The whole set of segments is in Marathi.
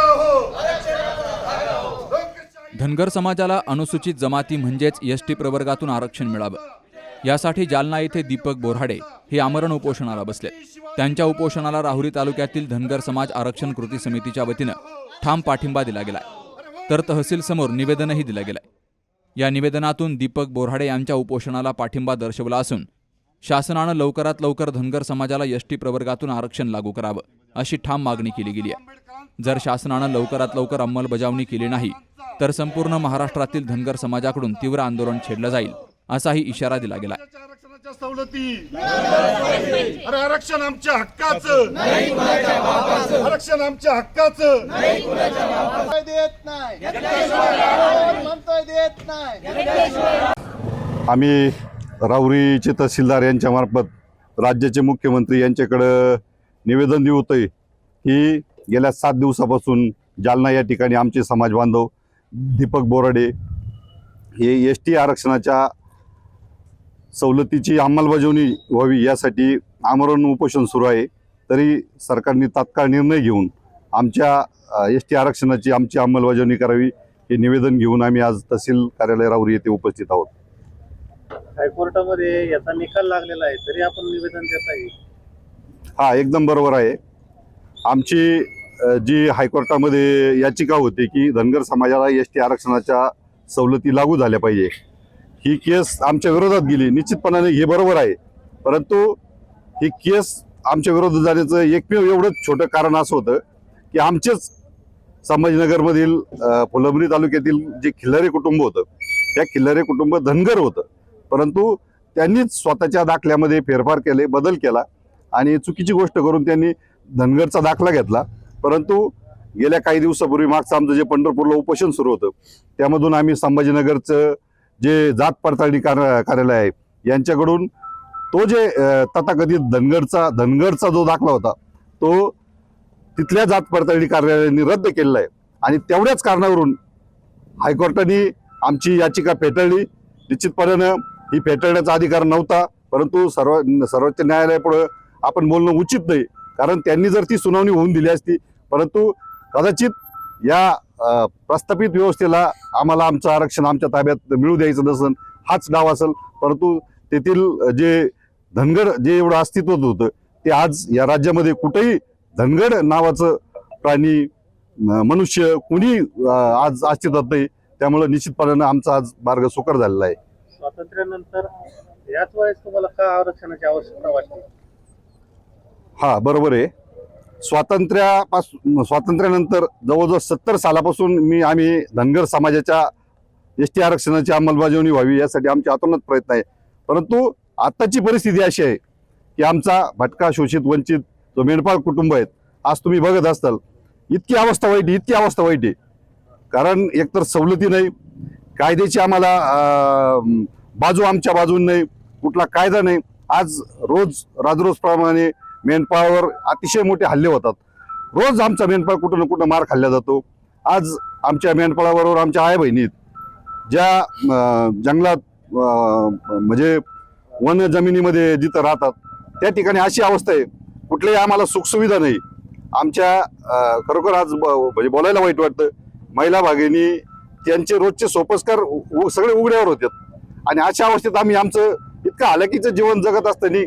हो. धनगर समाजाला अनुसूचित जमाती म्हणजेच एस टी प्रवर्गातून आरक्षण मिळावं. यासाठी जालना येथे दीपक बोराडे हे आमरण उपोषणाला बसले. त्यांच्या उपोषणाला राहुरी तालुक्यातील धनगर समाज आरक्षण कृती समितीच्या वतीनं ठाम पाठिंबा दिला गेलाय. तर तहसील समोर निवेदनही दिलं गेलंय. या निवेदनातून दीपक बोराडे यांच्या उपोषणाला पाठिंबा दर्शवला असून शासनानं लवकरात लवकर धनगर समाजाला एस टी प्रवर्गातून आरक्षण लागू करावं अशी ठाम मागणी केली गेली आहे. जर शासनानं लवकरात लवकर अंमलबजावणी केली नाही तर संपूर्ण महाराष्ट्रातील धनगर समाजाकडून तीव्र आंदोलन छेडलं जाईल असाही इशारा दिला गेला आरक्षणाच्या सवलती. अरे आरक्षण आमच्या हक्काचं. आरक्षण आमच्या हक्काचं. देत नाही. आम्ही राहुरीचे तहसीलदार यांच्या मार्फत राज्याचे मुख्यमंत्री यांच्याकडं निवेदन देऊ होतोय की गेल्या सात दिवसापासून जालना या ठिकाणी आमचे समाज बांधव दीपक बोराडे हे एस टी आरक्षणाच्या सवलतीची अंमलबजावणी व्हावी यासाठी आमरण उपोषण सुरू आहे. तरी सरकारने तात्काळ निर्णय घेऊन आमच्या एस टी आरक्षणाची आमची अंमलबजावणी करावी हे निवेदन घेऊन आम्ही आज तहसील कार्यालय राहुरी येथे उपस्थित आहोत. हायकोर्टामध्ये याचा निकाल लागलेला आहे तरी आपण निवेदन देत आहे. हा एकदम बरोबर आहे. आमची जी हायकोर्टामध्ये याचिका होती की धनगर समाजाला एस टी आरक्षणाच्या सवलती लागू झाल्या पाहिजे ही केस आमच्या विरोधात गेली. निश्चितपणाने हे बरोबर आहे. परंतु ही केस आमच्या विरोधात जाण्याचं एकमेव एवढंच छोटं कारण असं होतं की आमचेच संभाजीनगरमधील फुलंबरी तालुक्यातील जे खिल्लारी कुटुंब होतं त्या खिल्लारी कुटुंब धनगर होतं. परंतु त्यांनीच स्वतःच्या दाखल्यामध्ये फेरफार केले बदल केला आणि चुकीची गोष्ट करून त्यांनी धनगरचा दाखला घेतला. परंतु गेल्या काही दिवसापूर्वी मागचं आमचं जे पंढरपूरला उपोषण सुरू होतं त्यामधून आम्ही संभाजीनगरचं जे जात पडताळणी कार कार्यालय आहे यांच्याकडून तो जे तथाकथित धनगरचा धनगरचा जो दाखला होता तो तिथल्या जात पडताळणी कार्यालयाने रद्द केलेला आहे. आणि तेवढ्याच कारणावरून हायकोर्टाने आमची याचिका फेटाळली. निश्चितपणानं ही फेटाळण्याचा अधिकार नव्हता परंतु सर्व सर्वोच्च न्यायालयापुढं आपण बोलणं उचित नाही. कारण त्यांनी जर ती सुनावणी होऊन दिली असती परंतु कदाचित या प्रस्थापित व्यवस्थेला आम्हाला आमचं आरक्षण आमच्या ताब्यात मिळू द्यायचं नसेल हाच डाव असेल. परंतु तेथील जे धनगड जे एवढं अस्तित्वात होतं ते आज या राज्यामध्ये कुठेही धनगड नावाचं प्राणी मनुष्य कुणी आज अस्तित्वात नाही. त्यामुळं निश्चितपणानं आमचा आज मार्ग सुकर झालेला आहे. स्वातंत्र्यानंतर याच वेळेस तुम्हाला का आरक्षणाची आवश्यकता वाटते हा बरोबर आहे. स्वातंत्र्यापासून स्वातंत्र्यानंतर जवळजवळ सत्तर सालापासून मी आम्ही धनगर समाजाच्या एस टी आरक्षणाची अंमलबजावणी व्हावी यासाठी आमचे अतोनात प्रयत्न आहे. परंतु आत्ताची परिस्थिती अशी आहे की आमचा भटका शोषित वंचित जो मेंढपाळ कुटुंब आहेत आज तुम्ही बघत असताल इतकी अवस्था वाईट आहे इतकी अवस्था वाईट आहे. कारण एकतर सवलती नाही कायद्याची आम्हाला बाजू आमच्या बाजून नाही कुठला कायदा नाही. आज रोज राजरोजप्रमाणे मेंढपाळावर अतिशय मोठे हल्ले होतात. रोज आमचा मेंढपाळ कुठं ना कुठं मार खाल्ला जातो. आज आमच्या मेंढपाळाबरोबर आमच्या आई बहिणीत ज्या जंगलात म्हणजे वन जमिनीमध्ये जिथं राहतात त्या ठिकाणी अशी अवस्था आहे. कुठल्याही आम्हाला सुखसुविधा नाही. आमच्या खरोखर आज ब- म्हणजे बोलायला वाईट वाटतं. महिला भागिनी त्यांचे रोजचे सोपस्कार सगळे उघड्यावर होतात आणि अशा अवस्थेत आम्ही आमचं इतकं हालाकीचं जीवन जगत असताना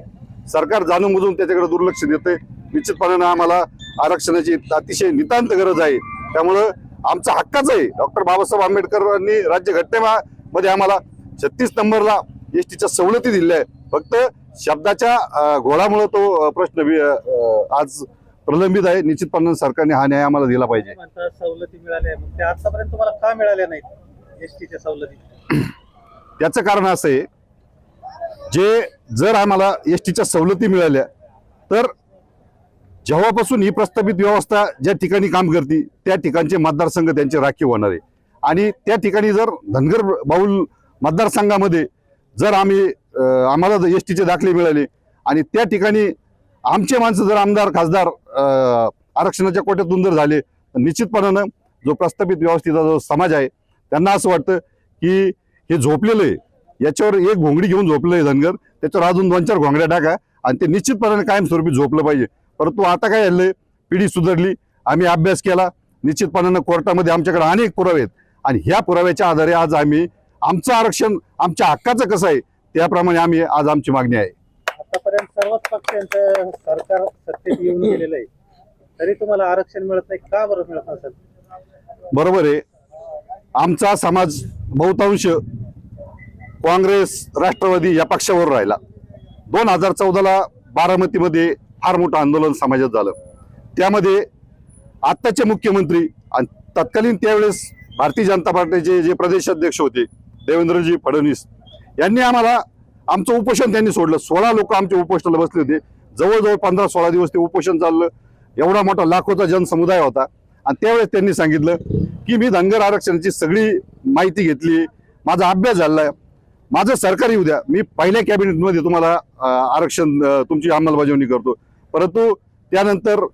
सरकार जाणून बुजून त्याच्याकडे दुर्लक्ष देते निश्चितपणानं आम्हाला आरक्षणाची अतिशय नितांत गरज आहे. त्यामुळं आमचा हक्काच आहे. डॉक्टर बाबासाहेब आंबेडकरांनी राज्यघटनेमध्ये आम्हाला छत्तीस नंबरला एस टीच्या सवलती दिल्या आहे फक्त शब्दाच्या अं, घोळामुळे तो प्रश्न आज प्रलंबित आहे. निश्चितपणानं सरकारने हा न्याय आम्हाला दिला पाहिजे. सवलती मिळाल्या मग त्या आतापर्यंत तुम्हाला का मिळाल्या नाहीत? एस टीच्या सवलती. त्याचं कारण असं आहे जे जर आम्हाला एस टीच्या सवलती मिळाल्या तर जेव्हापासून ही प्रस्थापित व्यवस्था ज्या ठिकाणी काम करते त्या ठिकाणचे मतदारसंघ त्यांचे राखीव होणार आहे. आणि त्या ठिकाणी जर धनगर बाऊल मतदारसंघामध्ये जर आम्ही आम्हाला जर एस टीचे दाखले मिळाले आणि त्या ठिकाणी आमचे माणसं जर आमदार खासदार आरक्षणाच्या कोट्यातून जर झाले तर निश्चितपणानं जो प्रस्थापित व्यवस्थेचा जो समाज आहे त्यांना असं वाटतं की हे झोपलेलं आहे. याच्यावर एक घोंगडी घेऊन झोपलं आहे धनगर. त्याच्यावर अजून दोन चार घोंगड्या टाका आणि ते निश्चितपणाने कायमस्वरूपी झोपलं पाहिजे. परंतु आता काय झालंय? पिढी सुधारली. आम्ही अभ्यास केला. निश्चितपणानं कोर्टामध्ये आमच्याकडे अनेक पुरावे आहेत. आणि ह्या पुराव्याच्या आधारे आज आम्ही आमचं आरक्षण आमच्या हक्काचं कसं आहे त्याप्रमाणे आम्ही आज आमची मागणी आहे. आतापर्यंत सर्वच पक्षांचं सरकार सत्तेत येऊन गेलेलं आहे. तरी तुम्हाला आरक्षण मिळत नाही का बरं मिळत नसेल? बरोबर आहे. आमचा समाज बहुतांश काँग्रेस राष्ट्रवादी या पक्षावर राहिला. दोन हजार चौदाला बारामतीमध्ये फार मोठं आंदोलन समाजात झालं. त्यामध्ये आत्ताचे मुख्यमंत्री आणि तत्कालीन त्यावेळेस भारतीय जनता पार्टीचे जे प्रदेशाध्यक्ष होते देवेंद्रजी फडणवीस यांनी आम्हाला आमचं उपोषण त्यांनी सोडलं. सोळा लोक आमच्या उपोषणाला बसले होते. जवळजवळ पंधरा सोळा दिवस ते उपोषण चाललं. एवढा मोठा लाखोचा जनसमुदाय होता. आणि त्यावेळेस त्यांनी सांगितलं की मी धनगर आरक्षणाची सगळी माहिती घेतली. माझा अभ्यास झाला आहे माझं सरकार येऊ द्या. मी पहिल्या कॅबिनेटमध्ये तुम्हाला आरक्षण तुमची अंमलबजावणी करतो. परंतु त्यानंतर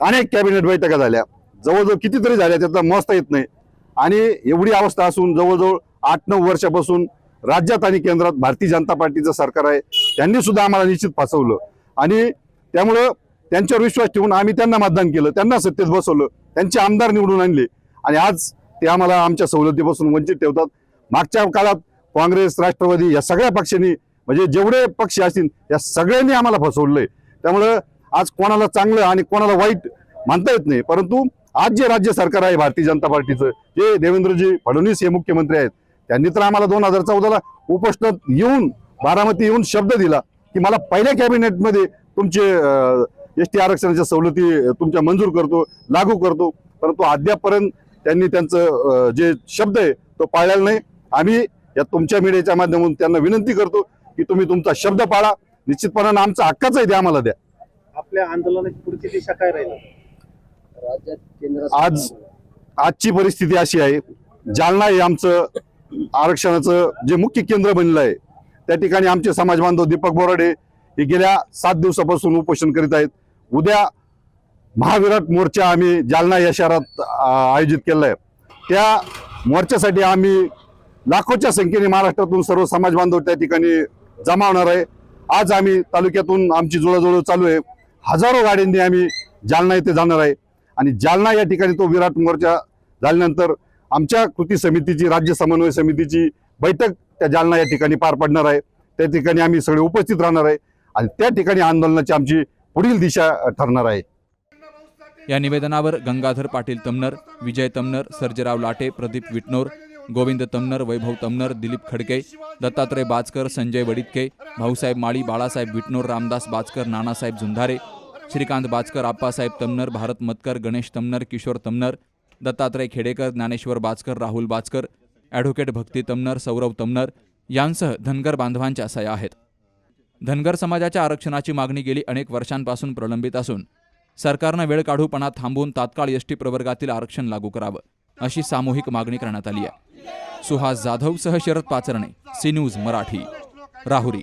अनेक कॅबिनेट बैठका झाल्या. जवळजवळ कितीतरी झाल्या त्याचा मस्त येत नाही. आणि एवढी अवस्था असून जवळजवळ आठ नऊ वर्षापासून राज्यात आणि केंद्रात भारतीय जनता पार्टीचं सरकार आहे. त्यांनी सुद्धा आम्हाला निश्चित फसवलं. आणि त्यामुळं त्यांच्यावर विश्वास ठेवून आम्ही त्यांना मतदान केलं. त्यांना सत्तेत बसवलं. त्यांचे आमदार निवडून आणले. आणि आज ते आम्हाला आमच्या सवलतीपासून वंचित ठेवतात. मागच्या काळात काँग्रेस राष्ट्रवादी या सगळ्या पक्षांनी म्हणजे जेवढे पक्ष असतील या सगळ्यांनी आम्हाला फसवलंय. त्यामुळं आज कोणाला चांगलं आणि कोणाला वाईट म्हणता येत नाही. परंतु आज जे राज्य सरकार आहे भारतीय जनता पार्टीचं जे देवेंद्रजी फडणवीस हे मुख्यमंत्री आहेत त्यांनी तर आम्हाला दोन हजार चौदाला उपोषणात येऊन बारामती येऊन शब्द दिला की मला पहिल्या कॅबिनेटमध्ये तुमचे एस टी आरक्षणाच्या सवलती तुमच्या मंजूर करतो लागू करतो. परंतु अद्यापपर्यंत त्यांनी त्यांचं जे शब्द आहे तो पाळलेला नाही. आम्ही या तुमच्या मीडियाच्या माध्यमातून त्यांना विनंती करतो की तुम्ही तुमचा शब्द पाळा. निश्चितपणानं आमचा हक्काच आहे ते आम्हाला द्या. आपल्या आंदोलनाची पुढची दिशा काय राहील? आज आजची परिस्थिती अशी आहे. जालना हे आमचं आरक्षणाचं जे मुख्य केंद्र बनलं आहे त्या ठिकाणी आमचे समाज बांधव दीपक बोराडे हे गेल्या सात दिवसापासून उपोषण करीत आहेत. उद्या महाविराट मोर्चा आम्ही जालना या शहरात आयोजित केला आहे. त्या मोर्चासाठी आम्ही लाखोच्या संख्येने महाराष्ट्रातून सर्व समाज बांधव त्या ठिकाणी जमा होणार आहे. आज आम्ही तालुक्यातून आमची जुळाजुळव चालू आहे. हजारो गाड्यांनी आम्ही जालना येथे जाणार आहे. आणि जालना या ठिकाणी तो विराट मोर्चा झाल्यानंतर आमच्या कृती समितीची राज्य समन्वय समितीची बैठक त्या जालना या ठिकाणी पार पडणार आहे. त्या ठिकाणी आम्ही सगळे उपस्थित राहणार आहे आणि त्या ठिकाणी आंदोलनाची आमची पुढील दिशा ठरणार आहे. या निवेदनावर गंगाधर पाटील तमनर विजय तमनर सर्जेराव लाटे प्रदीप विटनोर गोविंद तमनर वैभव तमनर दिलीप खडके दत्तात्रय बाचकर संजय वडितके भाऊसाहेब माळी बाळासाहेब विटनोर रामदास बाचकर नानासाहेब झुंधारे श्रीकांत बाचकर आप्पासाहेब तमनर भारत मतकर गणेश तमनर किशोर तमनर दत्तात्रय खेडेकर ज्ञानेश्वर बाचकर राहुल बाचकर ॲडव्होकेट भक्ती तमनर सौरव तमनर यांसह धनगर बांधवांच्या सया आहेत. धनगर समाजाच्या आरक्षणाची मागणी गेली अनेक वर्षांपासून प्रलंबित असून सरकारनं वेळ काढूपणा थांबवून तात्काळ एस टी प्रवर्गातील आरक्षण लागू करावं अशी सामूहिक मागणी करण्यात आली आहे. सुहास जाधव सह शरद पाचरणे सी न्यूज मराठी राहुरी.